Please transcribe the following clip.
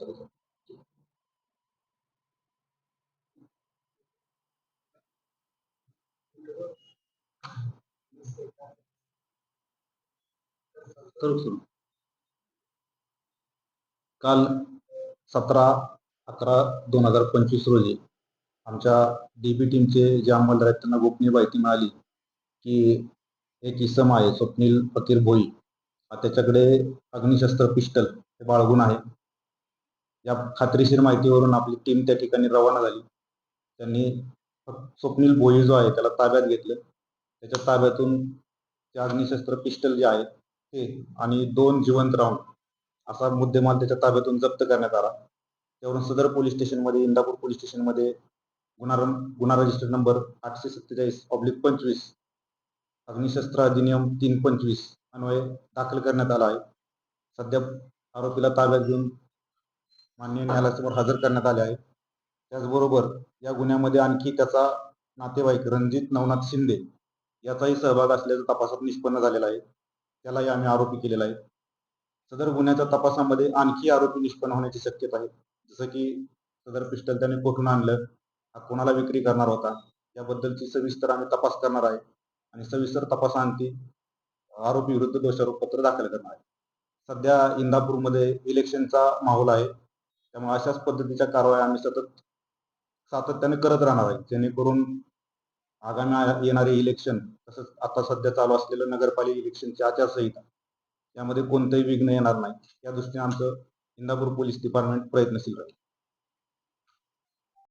करू सुरू. काल सतरा अकरा दोन हजार पंचवीस रोजी आमच्या डीबी टीमचे जे अंमलदार आहेत त्यांना गोपनीय माहिती मिळाली की एक इसम आहे स्वप्नील फकीर भोई. हा त्याच्याकडे अग्निशस्त्र पिस्टल हे बाळगून आहे. या खात्रीशीर माहितीवरून आपली टीम त्या ठिकाणी रवाना झाली. त्यांनी फक्त स्वप्नील भोई जो आहे त्याला ताब्यात घेतलं. त्याच्या ताब्यातून ते अग्निशस्त्र पिस्टल जे आहे ते आणि दोन जिवंत राऊंड असा मुद्देमाल त्याच्या ताब्यातून जप्त करण्यात आला. त्यावरून सदर पोलीस स्टेशनमध्ये इंदापूर पोलीस स्टेशनमध्ये गुन्हा गुन्हा रजिस्टर नंबर आठशे सत्तेचाळीस ऑब्लिक पंचवीस अग्निशस्त्र अधिनियम तीन पंचवीस अन्वये दाखल करण्यात आला आहे. सध्या आरोपीला ताब्यात घेऊन माननीय न्यायालयासमोर हजर करण्यात आले आहे त्याचबरोबर या गुन्ह्यामध्ये आणखी त्याचा नातेवाईक रणजित नवनाथ शिंदे याचाही सहभाग असल्याचं तपासात निष्पन्न झालेला आहे. त्यालाही आम्ही आरोपी केलेला आहे. सदर गुन्ह्याच्या तपासामध्ये आणखी आरोपी निष्पन्न होण्याची शक्यता आहे. जसं की सदर पिस्टल त्याने कुठून आणलं हा कोणाला विक्री करणार होता याबद्दलची सविस्तर आम्ही तपास करणार आहे. आणि सविस्तर तपासांती आरोपी विरुद्ध दोषारोपपत्र दाखल करणार आहे. सध्या इंदापूरमध्ये इलेक्शनचा माहोल आहे. त्यामुळे अशाच पद्धतीच्या कारवाया आम्ही सतत सातत्याने करत राहणार आहे. जेणेकरून आगामी येणारे इलेक्शन तसंच आता सध्या चालू असलेलं नगरपालिका इलेक्शनची आचारसंहिता यामध्ये कोणतंही विघ्न येणार नाही. या दृष्टीने आमचं इंदापूर पोलीस डिपार्टमेंट प्रयत्नशील राहील.